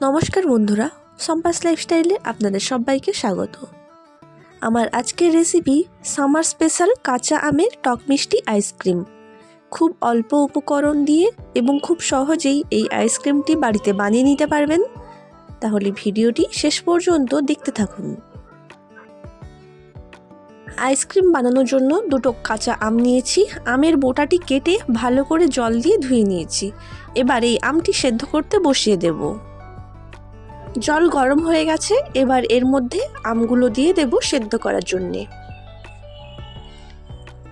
নমস্কার বন্ধুরা, সম্পাস লাইফস্টাইলে আপনাদের সবাইকে স্বাগত। আমার আজকের রেসিপি সামার স্পেশাল কাঁচা আমের টক মিষ্টি আইসক্রিম খুব অল্প উপকরণ দিয়ে এবং খুব সহজেই এই আইসক্রিমটি বাড়িতে বানিয়ে নিতে পারবেন। তাহলে ভিডিওটি শেষ পর্যন্ত দেখতে থাকুন। আইসক্রিম বানানোর জন্য দুটো কাঁচা আম নিয়েছি। আমের বোটাটি কেটে ভালো করে জল দিয়ে ধুয়ে নিয়েছি। এবার এই আমটি সেদ্ধ করতে বসিয়ে দেবো। জল গরম হয়ে গেছে, এবার এর মধ্যে আমগুলো দিয়ে দেব সেদ্ধ করার জন্যে।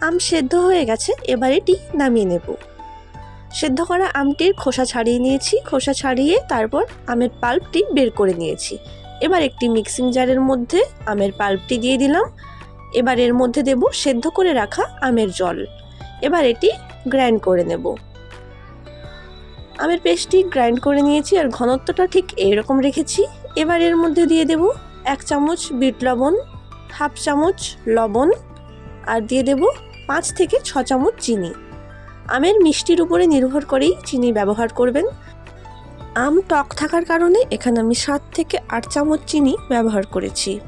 আম সেদ্ধ হয়ে গেছে, এবার এটি নামিয়ে নেব। সেদ্ধ করা আমটির খোসা ছাড়িয়ে নিয়েছি, খোসা ছাড়িয়ে তারপর আমের পাল্পটি বের করে নিয়েছি। এবার একটি মিক্সিং জারের মধ্যে আমের পাল্পটি দিয়ে দিলাম। এবার এর মধ্যে দেব সেদ্ধ করে রাখা আমের জল। এবার এটি গ্রাইন্ড করে নেব। আমের পেস্টটি গ্রাইন্ড করে নিয়েছি আর ঘনত্বটা ঠিক এইরকম রেখেছি। এবার এর মধ্যে দিয়ে দেব এক চামচ বিট লবণ, হাফ চামচ লবণ আর দিয়ে দেব পাঁচ থেকে ছ চামচ চিনি। আমের মিষ্টির উপরে নির্ভর করেই চিনি ব্যবহার করবেন। আম টক থাকার কারণে এখানে আমি সাত থেকে আট চামচ চিনি ব্যবহার করেছি।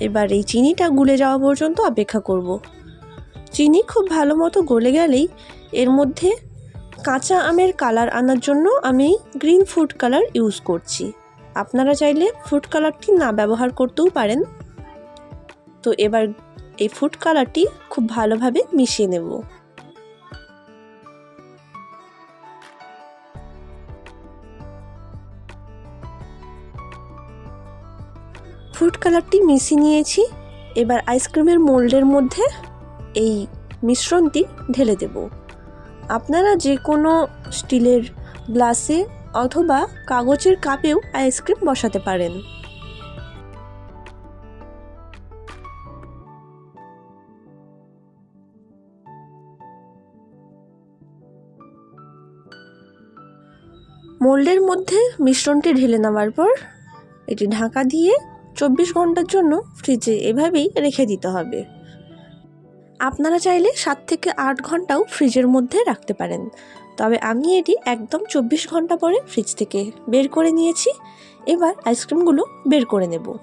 এবার এই চিনিটা গুলে যাওয়া পর্যন্ত অপেক্ষা করব। চিনি খুব ভালো মতো গলে গেলেই এর মধ্যে কাঁচা আমের কালার আনার জন্য আমি গ্রিন ফুড কালার ইউজ করছি। আপনারা চাইলে ফুড কালারটি না ব্যবহার করতেও পারেন। তো এবার এই ফুড কালারটি খুব ভালোভাবে মিশিয়ে নেব। ফুড কালারটি মিশিয়ে নিয়েছি। এবার আইসক্রিমের মোল্ডের মধ্যে এই মিশ্রণটি ঢেলে দেবো। আপনারা যে কোনো স্টিলের গ্লাসে অথবা কাগজের কাপেও আইসক্রিম বসাতে পারেন। মোল্ডের মধ্যে মিশ্রণটি ঢেলে নেওয়ার পর এটি ঢাকা দিয়ে চব্বিশ ঘণ্টার জন্য ফ্রিজে এভাবেই রেখে দিতে হবে। আপনারা চাইলে সাত থেকে আট ঘন্টাও ফ্রিজের মধ্যে রাখতে পারেন। তবে আমি এটি একদম চব্বিশ ঘণ্টা পরে ফ্রিজ থেকে বের করে নিয়েছি। এবার আইসক্রিমগুলো বের করে নেব।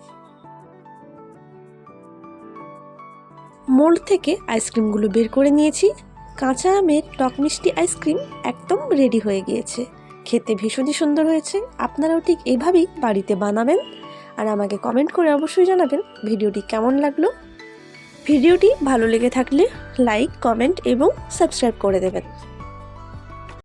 মোল্ড থেকে আইসক্রিমগুলো বের করে নিয়েছি। কাঁচা আমের টক মিষ্টি আইসক্রিম একদম রেডি হয়ে গিয়েছে। খেতে ভীষণই সুন্দর হয়েছে। আপনারাও ঠিক এভাবেই বাড়িতে বানাবেন। আর আমাকে কমেন্ট করে অবশ্যই জানাবেন ভিডিওটি কেমন লাগল। ভিডিওটি ভালো লেগে থাকলে লাইক কমেন্ট এবং সাবস্ক্রাইব করে দেবেন।